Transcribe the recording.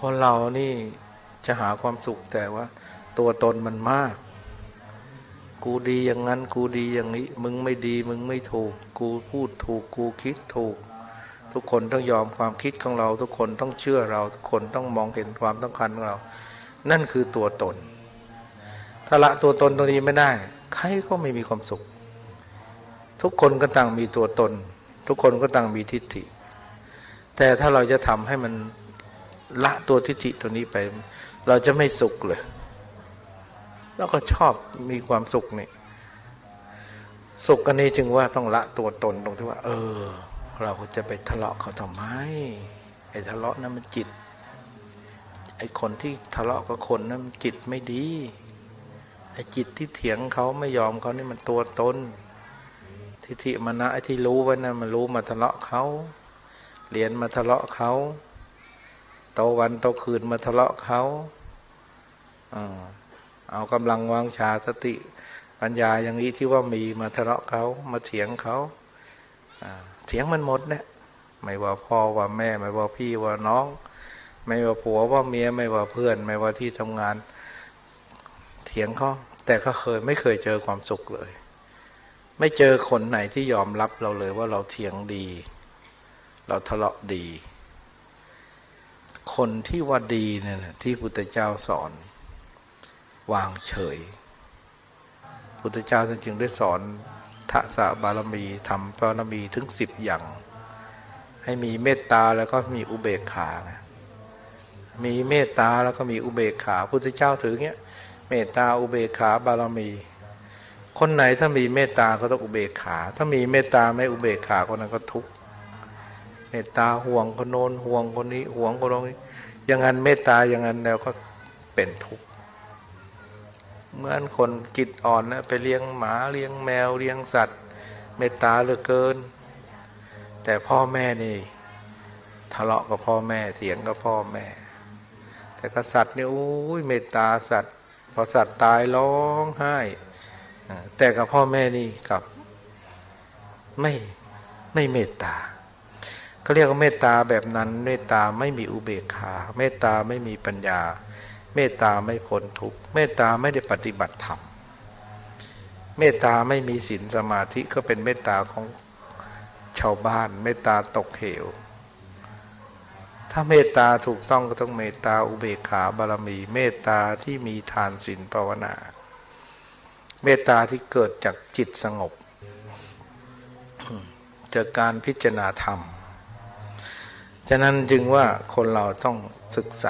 คนเรานี่จะหาความสุขแต่ว่า ตัวตนมันมาก กูดีอย่างนั้น กูดีอย่างนี้ มึงไม่ดี มึงไม่ถูก กูพูดถูก กูคิดถูก ทุกคนต้องยอมความคิดของเรา ทุกคนต้องเชื่อเรา ทุกคนต้องมองเห็นความต้องการของเรา นั่นคือตัวตน ถ้าละตัวตนตรงนี้ไม่ได้ ใครก็ไม่มีความสุข ทุกคนก็ต่างมีตัวตน ทุกคนก็ต่างมีทิฏฐิ แต่ถ้าเราจะทำให้มัน ละตัวทิฏฐิตัวนี้ไป เราจะไม่สุขเลย แล้วก็ชอบมีความสุขนี่สุขอันนี้จึงว่าต้องละตัวตนตรงที่ว่า เออ เราจะไปทะเลาะเขาทำไมไอ้ทะเลาะนั้นมันจิต ไอ้คนที่ทะเลาะกับคนนั้นมันจิตไม่ดี ไอ้จิตที่เถียงเขาไม่ยอมเขานี่มันตัวตนทิฏฐิมานะไอ้ที่รู้ไว้นะมันรู้มาทะเลาะเขาเรียนมาทะเลาะเขา ตวันโตคืนมาทะเลาะเขาเอากำลังวางชาสติปัญญาอย่างนี้ที่ว่ามีมาทะเลาะเขามาเถียงเขาอ่าเถียงมันหมดเนี่ยไม่ว่าพ่อว่าแม่ ไม่ว่าพี่ว่าน้อง ไม่ว่าผัวว่าเมียไม่ว่าเพื่อน ไม่ว่าที่ทำงาน เถียงเขาแต่ก็เคยไม่เคยเจอความสุขเลย ไม่เจอคนไหนที่ยอมรับเราเลยว่าเราเถียงดี เราทะเลาะดี คนที่ว่าดีเนี่ยที่พุทธเจ้าสอน วางเฉย พุทธเจ้าจึงได้สอนทักษะบารมีทำบารมีถึงสิบอย่าง ให้มีเมตตาแล้วก็มีอุเบกขา มีเมตตาแล้วก็มีอุเบกขา พุทธเจ้าถือเงี้ยเมตตาอุเบกขาบารมี คนไหนถ้ามีเมตตาก็ต้องอุเบกขา ถ้ามีเมตตาไม่อุเบกขาคนนั้นก็ทุกข์ เมตตาห่วงคนโน้นห่วงคนนี้ ห่วงคนนี้อย่างนั้นเมตตาอย่างนั้นแล้วก็เป็นทุกข์เหมือนคนจิตอ่อนนะไปเลี้ยงหมาเลี้ยงแมวเลี้ยงสัตว์ เมตตาเหลือเกิน แต่พ่อแม่นี่ ทะเลาะกับพ่อแม่เถียงกับพ่อแม่ แต่กษัตริย์เนี่ยโอ้ยเมตตาสัตว์พอสัตว์ตายร้องไห้แต่กับพ่อแม่นี่กับไม่ไม่เมตตา เขาเรียกว่าเมตตาแบบนั้น เมตตาไม่มีอุเบกขา เมตตาไม่มีปัญญา เมตตาไม่พ้นทุกข์เมตตาไม่ได้ปฏิบัติธรรมเมตตาไม่มีศีลสมาธิก็เป็นเมตตาของชาวบ้าน เมตตาตกเหว ถ้าเมตตาถูกต้องก็ต้องเมตตาอุเบกขาบารมี เมตตาที่มีทานศีลภาวนา เมตตาที่เกิดจากจิตสงบจากการพิจารณาธรรม ฉะนั้นจึงว่าคนเราต้องศึกษา